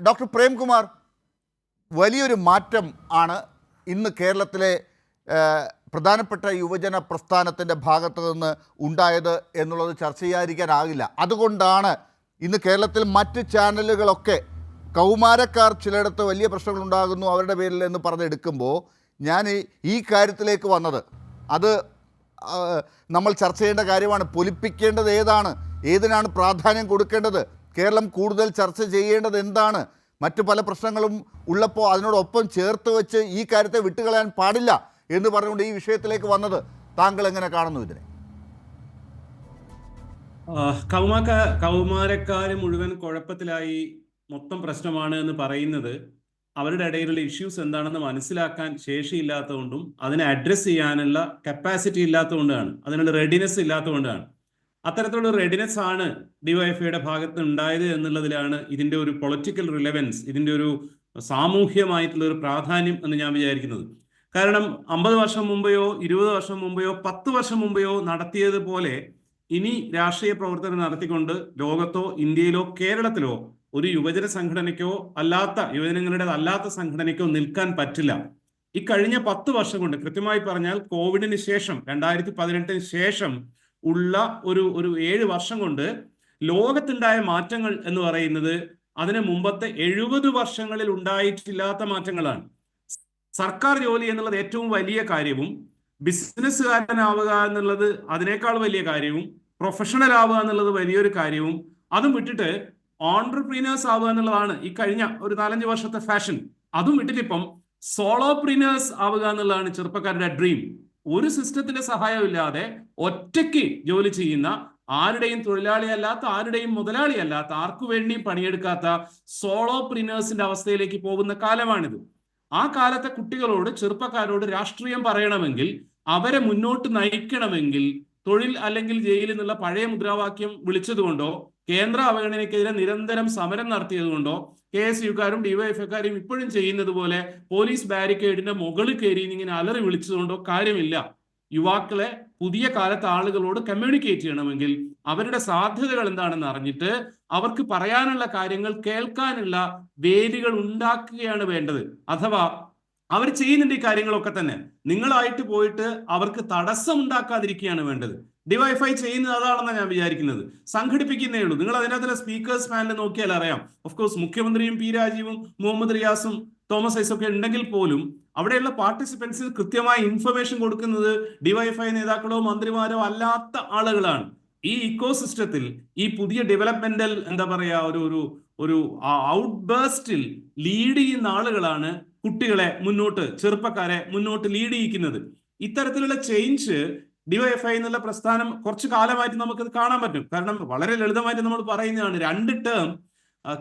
Doctor Premkumar വലിയൊരു മാറ്റം ആണ് ഇന്ന് കേരളത്തിലെ പ്രധാനപ്പെട്ട യുവജന പ്രസ്ഥാനത്തിന്റെ ഭാഗത്ത് നിന്ന് ഉണ്ടായത് എന്നുള്ളത് ചർച്ച ചെയ്യാതിരിക്കാനാകില്ല. അതുകൊണ്ടാണ് ഇന്ന് കേരളത്തിൽ മറ്റ് ചാനലുകളൊക്കെ കൗമാരക്കാർ ചിലയിടത്ത് വലിയ പ്രശ്നങ്ങൾ ഉണ്ടാകുന്നു അവരുടെ പേരിൽ എന്ന് പറഞ്ഞെടുക്കുമ്പോൾ ഞാൻ ഈ കാര്യത്തിലേക്ക് വന്നത്. അത് നമ്മൾ ചർച്ച ചെയ്യേണ്ട കാര്യമാണ്. പൊലിപ്പിക്കേണ്ടത് ഏതാണ്? ഏതിനാണ് പ്രാധാന്യം കൊടുക്കേണ്ടത്? കേരളം കൂടുതൽ ചർച്ച ചെയ്യേണ്ടത് എന്താണ്? മറ്റു പല പ്രശ്നങ്ങളും ഉള്ളപ്പോൾ അതിനോടൊപ്പം ചേർത്ത് വെച്ച് ഈ കാര്യത്തെ വിട്ടുകളയാൻ പാടില്ല എന്ന് പറഞ്ഞുകൊണ്ട് ഈ വിഷയത്തിലേക്ക് വന്നത് താങ്കൾ എങ്ങനെ കാണുന്നു ഇതിനെ? കൗമാക്ക കൗമാരക്കാര് മുഴുവൻ കുഴപ്പത്തിലായി മൊത്തം പ്രശ്നമാണ് എന്ന് പറയുന്നത്. അവരുടെ ഇടയിലുള്ള ഇഷ്യൂസ് എന്താണെന്ന് മനസ്സിലാക്കാൻ ശേഷിയില്ലാത്തതുകൊണ്ടും അതിനെ അഡ്രസ്സ് ചെയ്യാനുള്ള കപ്പാസിറ്റി ഇല്ലാത്തതുകൊണ്ടാണ് അതിനുള്ള റെഡിനെസ് ഇല്ലാത്തതുകൊണ്ടാണ്. അത്തരത്തിലുള്ള റെഡിനെസ് ആണ് ഡിവൈഎഫ്ഐയുടെ ഭാഗത്ത് ഉണ്ടായത് എന്നുള്ളതിലാണ് ഇതിന്റെ ഒരു പൊളിറ്റിക്കൽ റിലവൻസ് ഇതിന്റെ ഒരു സാമൂഹ്യമായിട്ടുള്ള ഒരു പ്രാധാന്യം എന്ന് ഞാൻ വിചാരിക്കുന്നത്. കാരണം അമ്പത് വർഷം മുമ്പെയോ ഇരുപത് വർഷം മുമ്പെയോ പത്ത് വർഷം മുമ്പെയോ നടത്തിയതുപോലെ ഇനി രാഷ്ട്രീയ പ്രവർത്തനം നടത്തിക്കൊണ്ട് ലോകത്തോ ഇന്ത്യയിലോ കേരളത്തിലോ ഒരു യുവജന സംഘടനയ്ക്കോ അല്ലാത്ത യുവജനങ്ങളുടെ അല്ലാത്ത സംഘടനയ്ക്കോ നിൽക്കാൻ പറ്റില്ല. ഈ കഴിഞ്ഞ പത്ത് വർഷം കൊണ്ട് കൃത്യമായി പറഞ്ഞാൽ കോവിഡിന് ശേഷം രണ്ടായിരത്തി പതിനെട്ടിന് ശേഷം ഉള്ള ഒരു ഒരു ഏഴ് വർഷം കൊണ്ട് ലോകത്തുണ്ടായ മാറ്റങ്ങൾ എന്ന് പറയുന്നത് അതിന് മുമ്പത്തെ എഴുപത് വർഷങ്ങളിൽ ഉണ്ടായിട്ടില്ലാത്ത മാറ്റങ്ങളാണ്. സർക്കാർ ജോലി എന്നുള്ളത് ഏറ്റവും വലിയ കാര്യവും ബിസിനസ്സുകാരനാവുക എന്നുള്ളത് അതിനേക്കാൾ വലിയ കാര്യവും പ്രൊഫഷണൽ ആവുക എന്നുള്ളത് വലിയൊരു കാര്യവും അതും വിട്ടിട്ട് ഓൺടർപ്രീനേഴ്സ് ആവുക എന്നുള്ളതാണ് ഈ കഴിഞ്ഞ ഒരു നാലഞ്ച് വർഷത്തെ ഫാഷൻ അതും വിട്ടിട്ടിപ്പം സോളോപ്രീനേഴ്സ് ആവുക എന്നുള്ളതാണ് ചെറുപ്പക്കാരുടെ ഡ്രീം ഒരു സിസ്റ്റത്തിന്റെ സഹായമില്ലാതെ ഒറ്റയ്ക്ക് ജോലി ചെയ്യുന്ന ആരുടെയും തൊഴിലാളിയല്ലാത്ത ആരുടെയും മുതലാളിയല്ലാത്ത ആർക്കു വേണ്ടിയും പണിയെടുക്കാത്ത സോളോ പ്രിനേഴ്സിന്റെ അവസ്ഥയിലേക്ക് പോകുന്ന കാലമാണിത്. ആ കാലത്തെ കുട്ടികളോട് ചെറുപ്പക്കാരോട് രാഷ്ട്രീയം പറയണമെങ്കിൽ അവരെ മുന്നോട്ട് നയിക്കണമെങ്കിൽ തൊഴിൽ അല്ലെങ്കിൽ ജയിലിൽ നിന്നുള്ള പഴയ മുദ്രാവാക്യം വിളിച്ചതുകൊണ്ടോ കേന്ദ്ര അവഗണനയ്ക്കെതിരെ നിരന്തരം സമരം നടത്തിയതുകൊണ്ടോ കെ എസ് യുക്കാരും ഡിവൈഎഫ്ഐക്കാരും ഇപ്പോഴും ചെയ്യുന്നത് പോലെ പോലീസ് ബാരിക്കേഡിന്റെ മുകളിൽ കയറി ഇങ്ങനെ അലറി വിളിച്ചതുകൊണ്ടോ കാര്യമില്ല. യുവാക്കളെ പുതിയ കാലത്തെ ആളുകളോട് കമ്മ്യൂണിക്കേറ്റ് ചെയ്യണമെങ്കിൽ അവരുടെ സാധ്യതകൾ എന്താണെന്ന് അറിഞ്ഞിട്ട് അവർക്ക് പറയാനുള്ള കാര്യങ്ങൾ കേൾക്കാനുള്ള വേദികൾ ഉണ്ടാക്കുകയാണ് വേണ്ടത്. അഥവാ അവർ ചെയ്യുന്നുണ്ട് ഈ കാര്യങ്ങളൊക്കെ തന്നെ. നിങ്ങളായിട്ട് പോയിട്ട് അവർക്ക് തടസ്സം ഉണ്ടാക്കാതിരിക്കുകയാണ് വേണ്ടത്. ഡിവൈഫൈ ചെയ്യുന്നത് അതാണെന്നാണ് ഞാൻ വിചാരിക്കുന്നത്. സംഘടിപ്പിക്കുന്നേ ഉള്ളൂ. നിങ്ങൾ അതിനകത്തുള്ള സ്പീക്കേഴ്സ് പാനൽ നോക്കിയാൽ അറിയാം. ഓഫ് കോഴ്സ് മുഖ്യമന്ത്രിയും പി രാജീവും മുഹമ്മദ് റിയാസും തോമസ് ഐസൊക്കെ ഉണ്ടെങ്കിൽ പോലും അവിടെയുള്ള പാർട്ടിസിപ്പൻസിന് കൃത്യമായ ഇൻഫർമേഷൻ കൊടുക്കുന്നത് ഡിവൈഫൈ നേതാക്കളോ മന്ത്രിമാരോ അല്ലാത്ത ആളുകളാണ്. ഈ ഇക്കോ സിസ്റ്റത്തിൽ ഈ പുതിയ ഡെവലപ്മെന്റൽ എന്താ പറയാ ഒരു ഒരു ഒരു ഔട്ട് ബേസ്റ്റിൽ ലീഡ് ചെയ്യുന്ന ആളുകളാണ് കുട്ടികളെ മുന്നോട്ട് ചെറുപ്പക്കാരെ മുന്നോട്ട് ലീഡ് ചെയ്യിക്കുന്നത്. ഇത്തരത്തിലുള്ള ചേഞ്ച് ഡിവൈഎഫ്ഐ എന്നുള്ള പ്രസ്ഥാനം കുറച്ചു കാലമായിട്ട് നമുക്കത് കാണാൻ പറ്റും. കാരണം വളരെ ലളിതമായിട്ട് നമ്മൾ പറയുന്നതാണ് രണ്ട് ടേം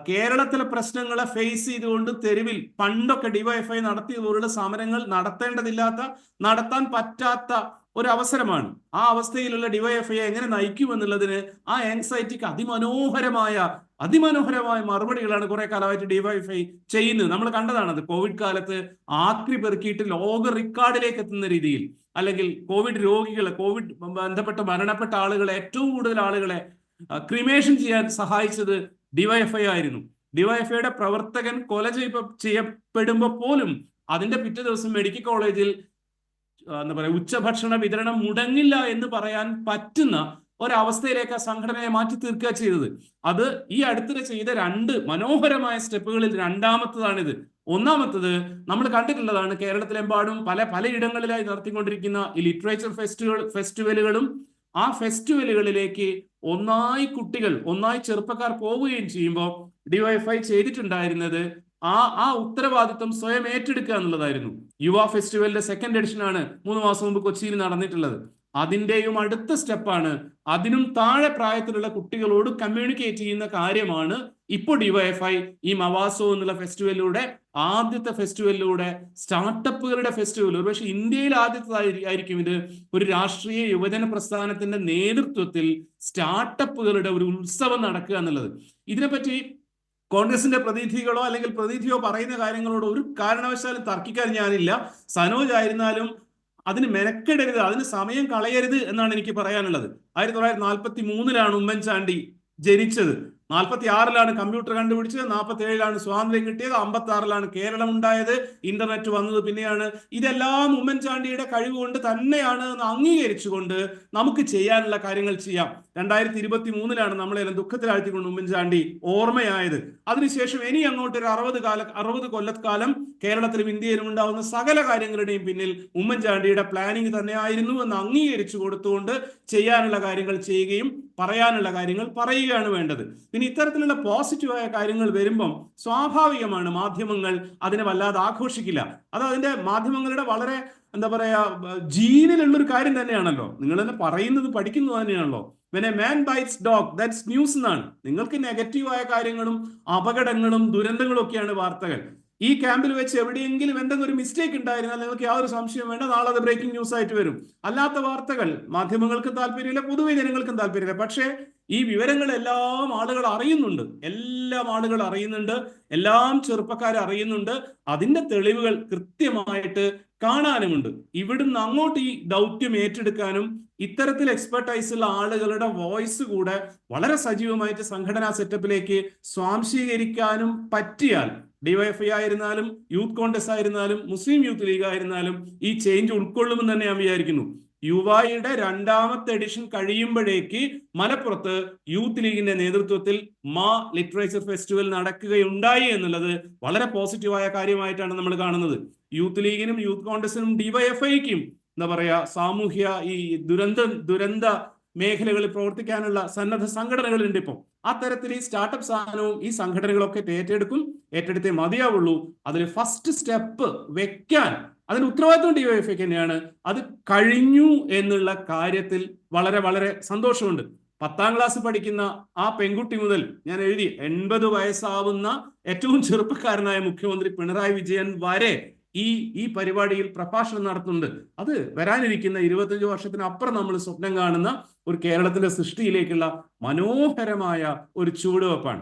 കേരളത്തിലെ പ്രശ്നങ്ങളെ ഫേസ് ചെയ്തുകൊണ്ട് തെരുവിൽ പണ്ടൊക്കെ ഡിവൈഎഫ്ഐ നടത്തിയതുപോലുള്ള സമരങ്ങൾ നടത്തേണ്ടതില്ലാത്ത നടത്താൻ പറ്റാത്ത ഒരു അവസരമാണ് ആ അവസ്ഥയിലുള്ള ഡിവൈഎഫ്ഐ എങ്ങനെ നയിക്കുമെന്നുള്ളതിന് ആ ആങ്സൈറ്റിക്ക് അതിമനോഹരമായ അതിമനോഹരമായ മറുപടികളാണ് കുറെ കാലമായിട്ട് ഡിവൈഎഫ്ഐ ചെയ്യുന്നത്. നമ്മൾ കണ്ടതാണത്. കോവിഡ് കാലത്ത് ആക്രി പെറുക്കിയിട്ട് ലോക റെക്കോർഡിലേക്ക് എത്തുന്ന രീതിയിൽ അല്ലെങ്കിൽ കോവിഡ് രോഗികളെ കോവിഡ് ബന്ധപ്പെട്ട മരണപ്പെട്ട ആളുകളെ ഏറ്റവും കൂടുതൽ ആളുകളെ ക്രിമേഷൻ ചെയ്യാൻ സഹായിച്ചത് ഡിവൈഎഫ്ഐ ആയിരുന്നു. ഡിവൈഎഫ്ഐയുടെ പ്രവർത്തകൻ കൊല ചെയ്യ ചെയ്യപ്പെടുമ്പോൾ പോലും അതിന്റെ പിറ്റേ ദിവസം മെഡിക്കൽ കോളേജിൽ എന്താ പറയുക ഉച്ചഭക്ഷണ വിതരണം മുടങ്ങില്ല എന്ന് പറയാൻ പറ്റുന്ന ഒരവസ്ഥയിലേക്ക് ആ സംഘടനയെ മാറ്റി തീർക്കുക ചെയ്തത്. അത് ഈ അടുത്തിടെ ചെയ്ത രണ്ട് മനോഹരമായ സ്റ്റെപ്പുകളിൽ രണ്ടാമത്തതാണിത്. ഒന്നാമത്തത് നമ്മൾ കണ്ടിട്ടുള്ളതാണ് കേരളത്തിലെമ്പാടും പല പലയിടങ്ങളിലായി നടത്തിക്കൊണ്ടിരിക്കുന്ന ഈ ലിറ്ററേച്ചർ ഫെസ്റ്റിവൽ ഫെസ്റ്റിവലുകളും ആ ഫെസ്റ്റിവലുകളിലേക്ക് ഒന്നായി കുട്ടികൾ ഒന്നായി ചെറുപ്പക്കാർ പോവുകയും ചെയ്യുമ്പോൾ ഡിവൈഫൈ ചെയ്തിട്ടുണ്ടായിരുന്നത് ആ ആ ഉത്തരവാദിത്വം സ്വയം ഏറ്റെടുക്കുക എന്നുള്ളതായിരുന്നു. യുവ ഫെസ്റ്റിവലിന്റെ സെക്കൻഡ് എഡിഷൻ ആണ് മൂന്ന് മാസം മുമ്പ് കൊച്ചിയിൽ നടന്നിട്ടുള്ളത്. അതിന്റെയും അടുത്ത സ്റ്റെപ്പാണ് അതിനും താഴെ പ്രായത്തിലുള്ള കുട്ടികളോട് കമ്മ്യൂണിക്കേറ്റ് ചെയ്യുന്ന കാര്യമാണ് ഇപ്പോൾ ഡിവൈഎഫ്ഐ ഈ മവാസോ എന്നുള്ള ഫെസ്റ്റിവലിലൂടെ ആദ്യത്തെ ഫെസ്റ്റിവലിലൂടെ സ്റ്റാർട്ടപ്പുകളുടെ ഫെസ്റ്റിവൽ ഒരുപക്ഷെ ഇന്ത്യയിൽ ആദ്യത്തേതായിരിക്കും ഇത്. ഒരു രാഷ്ട്രീയ യുവജന പ്രസ്ഥാനത്തിന്റെ നേതൃത്വത്തിൽ സ്റ്റാർട്ടപ്പുകളുടെ ഒരു ഉത്സവം നടക്കുക എന്നുള്ളത്. ഇതിനെപ്പറ്റി കോൺഗ്രസിന്റെ പ്രതിനിധികളോ അല്ലെങ്കിൽ പ്രതിനിധിയോ പറയുന്ന കാര്യങ്ങളോട് ഒരു കാരണവശാലും തർക്കിക്കാൻ ഞാനില്ല. സനോജ് ആയിരുന്നാലും അതിന് മെനക്കെടരുത് അതിന് സമയം കളയരുത് എന്നാണ് എനിക്ക് പറയാനുള്ളത്. ആയിരത്തി തൊള്ളായിരത്തി നാൽപ്പത്തി മൂന്നിലാണ് ഉമ്മൻചാണ്ടി ജനിച്ചത്. നാൽപ്പത്തി ആറിലാണ് കമ്പ്യൂട്ടർ കണ്ടുപിടിച്ചത് നാൽപ്പത്തി ഏഴിലാണ് സ്വാതന്ത്ര്യം കിട്ടിയത് അമ്പത്തി ആറിലാണ് കേരളം ഉണ്ടായത് ഇന്റർനെറ്റ് വന്നത് പിന്നെയാണ്. ഇതെല്ലാം ഉമ്മൻചാണ്ടിയുടെ കഴിവ് കൊണ്ട് തന്നെയാണ് എന്ന് അംഗീകരിച്ചുകൊണ്ട് നമുക്ക് ചെയ്യാനുള്ള കാര്യങ്ങൾ ചെയ്യാം. രണ്ടായിരത്തി ഇരുപത്തി മൂന്നിലാണ് നമ്മളെല്ലാം ദുഃഖത്തിലാഴ്ത്തിക്കൊണ്ട് ഉമ്മൻചാണ്ടി ഓർമ്മയായത്. അതിനുശേഷം ഇനി അങ്ങോട്ട് ഒരു അറുപത് കാല അറുപത് കൊല്ലക്കാലം കേരളത്തിലും ഇന്ത്യയിലും ഉണ്ടാവുന്ന സകല കാര്യങ്ങളുടെയും പിന്നിൽ ഉമ്മൻചാണ്ടിയുടെ പ്ലാനിങ് തന്നെയായിരുന്നു എന്ന് അംഗീകരിച്ചു കൊടുത്തുകൊണ്ട് ചെയ്യാനുള്ള കാര്യങ്ങൾ ചെയ്യുകയും പറയാനുള്ള കാര്യങ്ങൾ പറയുകയാണ് വേണ്ടത്. പിന്നെ ഇത്തരത്തിലുള്ള പോസിറ്റീവായ കാര്യങ്ങൾ വരുമ്പം സ്വാഭാവികമാണ് മാധ്യമങ്ങൾ അതിനെ വല്ലാതെ ആഘോഷിക്കില്ല. അത് അതിന്റെ മാധ്യമങ്ങളുടെ വളരെ എന്താ പറയാ ജീനിലുള്ള ഒരു കാര്യം തന്നെയാണല്ലോ. നിങ്ങൾ തന്നെ പറയുന്നത് പഠിക്കുന്നത് തന്നെയാണല്ലോ. When man bites dog that's news എന്നാണ്. നിങ്ങൾക്ക് നെഗറ്റീവായ കാര്യങ്ങളും അപകടങ്ങളും ദുരന്തങ്ങളും ഒക്കെയാണ് വാർത്തകൾ. ഈ ക്യാമ്പിൽ വെച്ച് എവിടെയെങ്കിലും എന്തെങ്കിലും ഒരു മിസ്റ്റേക്ക് ഉണ്ടായിരുന്നാൽ നിങ്ങൾക്ക് യാതൊരു സംശയം വേണ്ട. നാളെ അത് ബ്രേക്കിംഗ് ന്യൂസ് ആയിട്ട് വരും. അല്ലാത്ത വാർത്തകൾ മാധ്യമങ്ങൾക്കും താല്പര്യമില്ല പൊതുവെ ജനങ്ങൾക്കും താല്പര്യമില്ല. പക്ഷേ ഈ വിവരങ്ങൾ എല്ലാം ആളുകൾ അറിയുന്നുണ്ട്. എല്ലാം ആളുകൾ അറിയുന്നുണ്ട്. എല്ലാം ചെറുപ്പക്കാർ അറിയുന്നുണ്ട്. അതിന്റെ തെളിവുകൾ കൃത്യമായിട്ട് കാണാനുമുണ്ട്. ഇവിടുന്ന് അങ്ങോട്ട് ഈ ദൗത്യം ഏറ്റെടുക്കാനും ഇത്തരത്തിൽ എക്സ്പെർട്ടൈസ് ഉള്ള ആളുകളുടെ വോയിസ് കൂടെ വളരെ സജീവമായിട്ട് സംഘടനാ സെറ്റപ്പിലേക്ക് സ്വാംശീകരിക്കാനും പറ്റിയാൽ ഡിവൈഎഫ്ഐ ആയിരുന്നാലും യൂത്ത് കോൺഗ്രസ് ആയിരുന്നാലും മുസ്ലിം യൂത്ത് ലീഗ് ആയിരുന്നാലും ഈ ചേഞ്ച് ഉൾക്കൊള്ളുമെന്ന് തന്നെ ഞാൻ വിചാരിക്കുന്നു. യുവായുടെ രണ്ടാമത്തെ എഡിഷൻ കഴിയുമ്പോഴേക്ക് മലപ്പുറത്ത് യൂത്ത് ലീഗിന്റെ നേതൃത്വത്തിൽ മാ ലിറ്ററേച്ചർ ഫെസ്റ്റിവൽ നടക്കുകയുണ്ടായി എന്നുള്ളത് വളരെ പോസിറ്റീവായ കാര്യമായിട്ടാണ് നമ്മൾ കാണുന്നത്. യൂത്ത് ലീഗിനും യൂത്ത് കോൺഗ്രസിനും ഡിവൈഎഫ്ഐക്കും എന്താ പറയാ സാമൂഹ്യ ഈ ദുരന്ത ദുരന്ത മേഖലകളിൽ പ്രവർത്തിക്കാനുള്ള സന്നദ്ധ സംഘടനകളുണ്ട് ഇപ്പം. അത്തരത്തിൽ ഈ സ്റ്റാർട്ടപ്പ് സാധനവും ഈ സംഘടനകളൊക്കെ ഏറ്റെടുക്കും ഏറ്റെടുത്തേ മതിയാവുള്ളൂ. അതിൽ ഫസ്റ്റ് സ്റ്റെപ്പ് വെക്കാൻ അതിന് ഉത്തരവാദിത്വം ഡിവൈഎഫ്ഐക്ക് തന്നെയാണ്. അത് കഴിഞ്ഞു എന്നുള്ള കാര്യത്തിൽ വളരെ വളരെ സന്തോഷമുണ്ട്. പത്താം ക്ലാസ് പഠിക്കുന്ന ആ പെൺകുട്ടി മുതൽ ഞാൻ എഴുതി എൺപത് വയസ്സാവുന്ന ഏറ്റവും ചെറുപ്പക്കാരനായ മുഖ്യമന്ത്രി പിണറായി വിജയൻ വരെ ഈ ഈ പരിപാടിയിൽ പ്രഭാഷണം നടത്തുന്നുണ്ട്. അത് വരാനിരിക്കുന്ന ഇരുപത്തഞ്ച് വർഷത്തിനപ്പുറം നമ്മൾ സ്വപ്നം കാണുന്ന ഒരു കേരളത്തിന്റെ സൃഷ്ടിയിലേക്കുള്ള മനോഹരമായ ഒരു ചുവടുവെപ്പാണ്